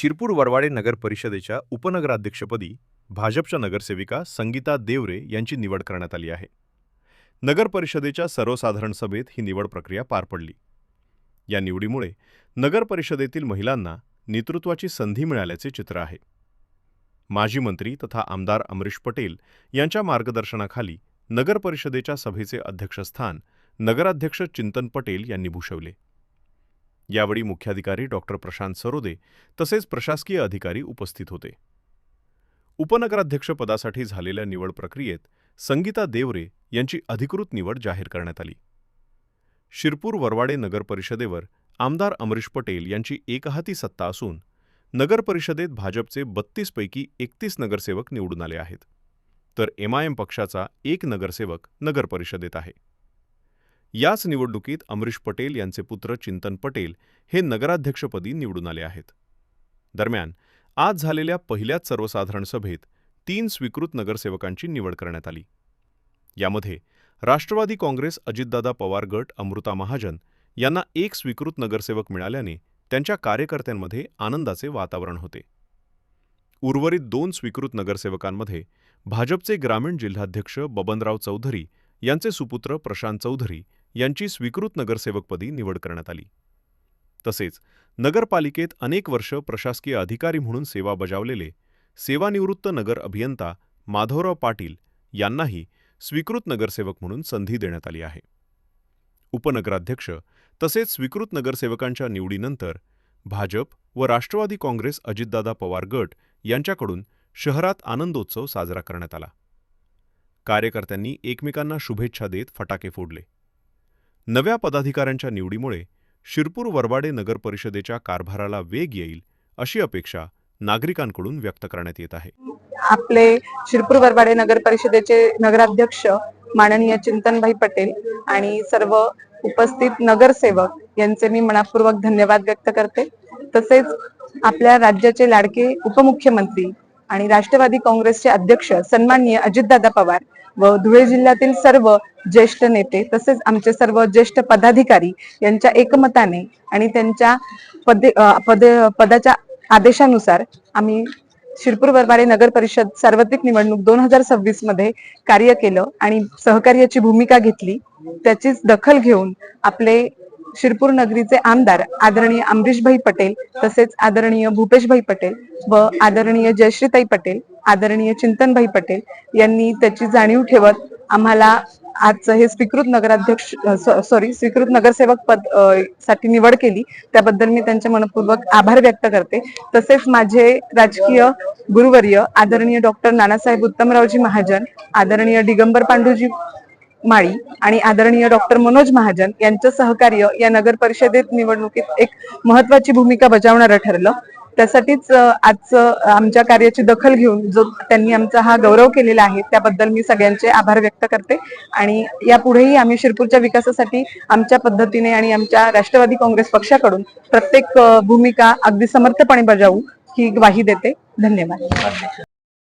शिरपूर वरवाडे नगर परिषदेच्या उपनगराध्यक्षपदी भाजपच्या नगरसेविका संगीता देवरे यांची निवड करण्यात आली आहे. नगर परिषदेच्या सर्वसाधारण सभेत ही निवड प्रक्रिया पार पडली. या निवडीमुळे नगर परिषदेतील महिलांना नेतृत्वाची संधी मिळाल्याचे चित्र आहे. माजी मंत्री तथा आमदार अमरीश पटेल यांच्या मार्गदर्शनाखाली नगर परिषदेच्या सभेचे अध्यक्षस्थान नगराध्यक्ष चिंतन पटेल यांनी भूषवले. यावेळी मुख्याधिकारी डॉक्टर प्रशांत सरोदे तसेच प्रशासकीय अधिकारी उपस्थित होते. उपनगराध्यक्षपदासाठी झालेल्या निवड प्रक्रियेत संगीता देवरे यांची अधिकृत निवड जाहीर करण्यात आली. शिरपूर वरवाडे नगरपरिषदेवर आमदार अमरीश पटेल यांची एकहाती सत्ता असून नगरपरिषदेत भाजपचे बत्तीसपैकी एकतीस नगरसेवक निवडून आले आहेत. तर एमआयएम पक्षाचा एक नगरसेवक नगरपरिषदेत आहे. याच निवडणुकीत अमरीश पटेल यांचे पुत्र चिंतन पटेल हे नगराध्यक्षपदी निवडून आले आहेत. दरम्यान आज झालेल्या पहिल्याच सर्वसाधारण सभेत तीन स्वीकृत नगरसेवकांची निवड करण्यात आली. यामध्ये राष्ट्रवादी काँग्रेस अजितदादा पवार गट अमृता महाजन यांना एक स्वीकृत नगरसेवक मिळाल्याने त्यांच्या कार्यकर्त्यांमध्ये आनंदाचे वातावरण होते. उर्वरित दोन स्वीकृत नगरसेवकांमध्ये भाजपचे ग्रामीण जिल्हाध्यक्ष बबनराव चौधरी यांचे सुपुत्र प्रशांत चौधरी यांची स्वीकृत नगरसेवकपदी निवड करण्यात आली. तसेच नगरपालिकेत अनेक वर्ष प्रशासकीय अधिकारी म्हणून सेवा बजावलेले सेवानिवृत्त नगर अभियंता माधवराव पाटील यांनाही स्वीकृत नगरसेवक म्हणून संधी देण्यात आली आहे. उपनगराध्यक्ष तसेच स्वीकृत नगरसेवकांच्या निवडीनंतर भाजप व राष्ट्रवादी काँग्रेस अजितदादा पवार गट यांच्याकडून शहरात आनंदोत्सव साजरा करण्यात आला. कार्यकर्त्यांनी एकमेकांना शुभेच्छा देत फटाके फोडले. नव्या पदाधिकाऱ्यांच्या निवडीमुळे शिरपूर वरवाडे नगर परिषदेच्या कारभाराला वेग येईल अशी अपेक्षा नागरिकांकडून व्यक्त करण्यात येत आहे. आपले शिरपूर वरवाडे नगर परिषदेचे नगराध्यक्ष माननीय चिंतनभाई पटेल आणि सर्व उपस्थित नगरसेवक यांचे मी मनापूर्वक धन्यवाद व्यक्त करते. तसेच आपल्या राज्याचे लाडके उपमुख्यमंत्री आणि राष्ट्रवादी काँग्रेसचे अध्यक्ष सन्माननीय अजितदादा पवार व धुळे जिल्ह्यातील सर्व ज्येष्ठ नेते तसेच आमचे सर्व ज्येष्ठ पदाधिकारी यांच्या एकमताने आणि त्यांच्या पदे अ, पदे पदाच्या आदेशानुसार आम्ही शिरपूर वरवाडे नगर परिषद सार्वत्रिक निवडणूक दोन हजार सव्वीसमध्ये कार्य केलं आणि सहकार्याची भूमिका घेतली. त्याचीच दखल घेऊन आपले शिरपूर नगरीचे आमदार आदरणीय अमरीशभाई पटेल तसेच आदरणीय भूपेशभाई पटेल व आदरणीय जयश्रीताई पटेल आदरणीय चिंतनभाई पटेल यांनी त्याची जाणीव ठेवत आम्हाला आजचं हे स्वीकृत नगराध्यक्ष सॉरी स्वीकृत नगरसेवक पदसाठी निवड केली. त्याबद्दल मी त्यांचे मनपूर्वक आभार व्यक्त करते. तसेच माझे राजकीय गुरुवर्य आदरणीय डॉक्टर नानासाहेब उत्तमरावजी महाजन आदरणीय दिगंबर पांडूजी माळी आणि आदरणीय डॉक्टर मनोज महाजन यांचं सहकार्य या नगर परिषदेत निवडणुकीत एक महत्वाची भूमिका बजावणारं ठरलं. त्यासाठीच आजचं आमच्या कार्याची दखल घेऊन जो त्यांनी आमचा हा गौरव केलेला आहे त्याबद्दल मी सगळ्यांचे आभार व्यक्त करते. आणि यापुढेही आम्ही शिरपूरच्या विकासासाठी आमच्या पद्धतीने आणि आमच्या राष्ट्रवादी काँग्रेस पक्षाकडून प्रत्येक भूमिका अगदी समर्थपणे बजावू ही ग्वाही देते. धन्यवाद.